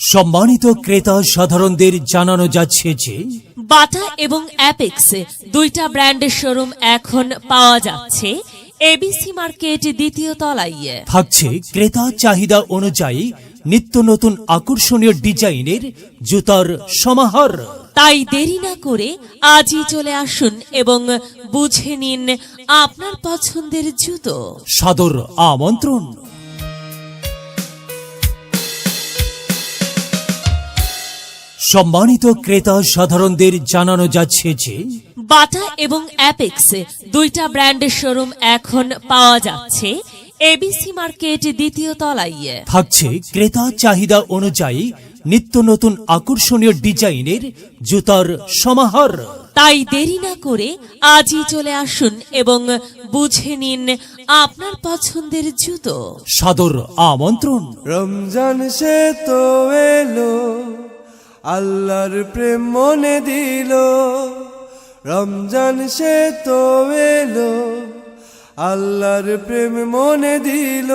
সম্মানিত ক্রেতা সাধারণদের জানানো যাচ্ছে যে বাটা এবং অ্যাপেক্স দুইটা ব্র্যান্ডের শোরুম এখন পাওয়া যাচ্ছে এবিসি মার্কেট দ্বিতীয় তলায়। থাকছে ক্রেতা চাহিদা অনুযায়ী নিত্য নতুন আকর্ষণীয় ডিজাইনের জুতার সমাহার। তাই দেরি না করে আজই চলে আসুন এবং বুঝে নিন আপনার পছন্দের জুতো। সাদর আমন্ত্রণ। সম্মানিত ক্রেতা সাধারণদের জানানো যাচ্ছে যে বাটা এবং অ্যাপেক্স দুইটা ব্র্যান্ডের শোরুম এখন পাওয়া যাচ্ছে। এবিসি মার্কেট দ্বিতীয় তলায়। থাকছে ক্রেতা চাহিদা অনুযায়ী নিত্য নতুন আকর্ষণীয় ডিজাইনের জুতার সমাহার। তাই দেরি না করে আজই চলে আসুন এবং বুঝে নিন আপনার পছন্দের জুতো। সাদর আমন্ত্রণ। রমজান সে তো আল্লাহর প্রেম মনে দিল। রমজান সে তো এলো আল্লাহর প্রেম মনে দিল।